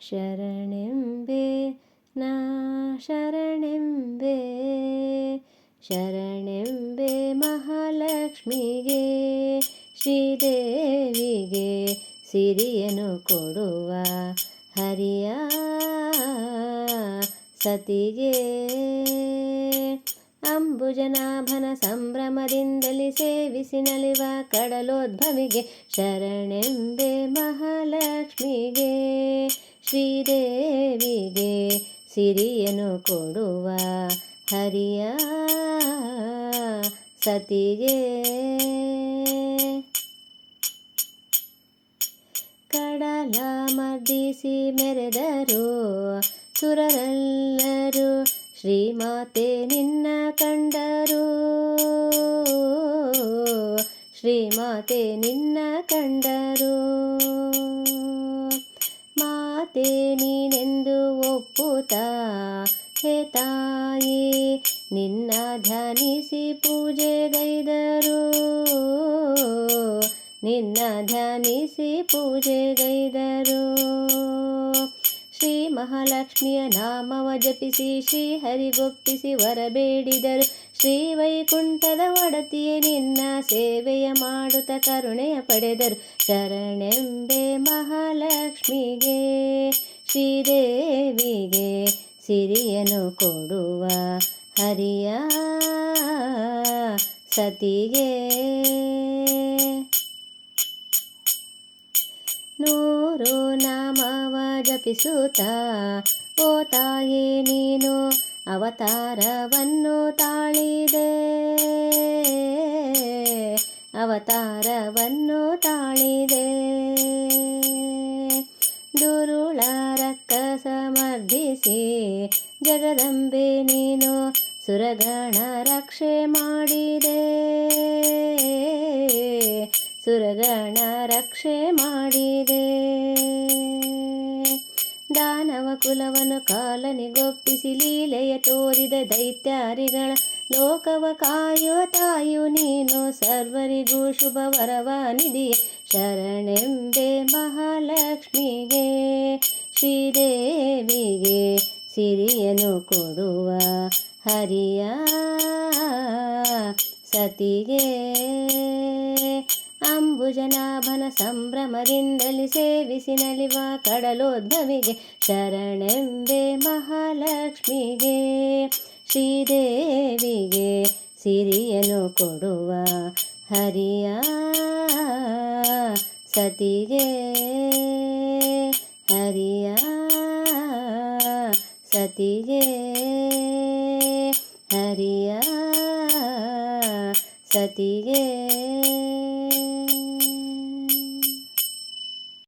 ಶರಣೆಂಬೆ, ನಾ ಶರಣೆಂಬೆ. ಶರಣೆಂಬೆ ಮಹಾಲಕ್ಷ್ಮಿಗೆ, ಶ್ರೀದೇವಿಗೆ ಸಿರಿಯನು ಕೊಡುವ ಹರಿಯ ಸತಿಗೆ. ಅಂಬುಜನಾಭನ ಸಂಭ್ರಮದಿಂದಲಿ ಸೇವಿಸಿ ನಲಿವ ಕಡಲೋದ್ಭವಿಗೆ ಶರಣೆಂಬೆ ಮಹಾಲಕ್ಷ್ಮಿಗೆ. ಶ್ರೀದೇವಿಗೆ ಸಿರಿಯನು ಕೊಡುವ ಹರಿಯ ಸತಿಗೆ. ಕಡಲ ಮರ್ದಿಸಿ ಮೆರೆದರು ಸುರರೆಲ್ಲರೂ ಶ್ರೀಮಾತೆ ನಿನ್ನ ಕಂಡರು. ಶ್ರೀಮಾತೆ ನಿನ್ನ ಕಂಡರು. ಮಾತೆ ನೀನೆಂದು ಒಪ್ಪುತ್ತ ಹೇ ತಾಯಿ ನಿನ್ನ ಧ್ಯಾನಿಸಿ ಪೂಜೆಗೈದರು ನಿನ್ನ ಧ್ಯಾನಿಸಿ ಪೂಜೆಗೈದರು ಶ್ರೀ ಮಹಾಲಕ್ಷ್ಮಿಯ ನಾಮವ ಜಪಿಸಿ ಶ್ರೀ ಹರಿಗೊಪ್ಪಿಸಿ ವರಬೇಡಿದರು. ಶ್ರೀ ವೈಕುಂಠದ ಒಡತಿಯೇ ನಿನ್ನ ಸೇವೆಯ ಮಾಡುತ್ತ ಕರುಣೆಯ ಪಡೆದರು. ಶರಣೆಂಬೆ ಮಹಾಲಕ್ಷ್ಮಿಗೆ, ಶ್ರೀದೇವಿಗೆ ಸಿರಿಯನು ಕೊಡುವ ಹರಿಯ ಸತಿಗೆ. ನೂರು ನಾಮವ ಜಪಿಸುತ್ತ ಓ ತಾಯೇ, ನೀನು ಅವತಾರವನ್ನು ತಾಳಿದೆ. ಅವತಾರವನ್ನು ತಾಳಿದೆ. ದುರುಳ ರಕ್ಕ ಸಮರ್ಧಿಸಿ ಜಗದಂಬೆ ನೀನು ಸುರಗಣ ರಕ್ಷೆ ಮಾಡಿದೆ. ಸುರಗಣ ರಕ್ಷೆ ಮಾಡಿದೆ. ದಾನವ ಕಾಲನಿ ಗೊಪ್ಪಿಸಿ ಲೀಲೆಯ ತೋರಿದ ದೈತ್ಯಾರಿಗಳ ಲೋಕವ ಕಾಯೋ ತಾಯು ನೀನು ಸರ್ವರಿಗೂ ಶುಭ ವರವಾನಿದಿ ಶರಣೆಂಬೆ ಮಹಾಲಕ್ಷ್ಮಿಗೆ, ಶ್ರೀದೇವಿಗೆ ಸಿರಿಯನು ಕೊಡುವ ಹರಿಯ ಸತಿಗೆ. ಅಂಬುಜನಾಭನ ಸಂಭ್ರಮದಿಂದಲಿ ಸೇವಿಸಿ ನಲಿವ ಕಡಲೋದ್ಭವಿಗೆ ಶರಣೆಂಬೆ ಮಹಾಲಕ್ಷ್ಮಿಗೆ. ಶ್ರೀದೇವಿಗೆ ಸಿರಿಯನು ಕೊಡುವ ಹರಿಯ ಸತಿಗೆ. ಹರಿಯ ಸತಿಗೆ. ಹರಿಯ ಸತಿಗೆ.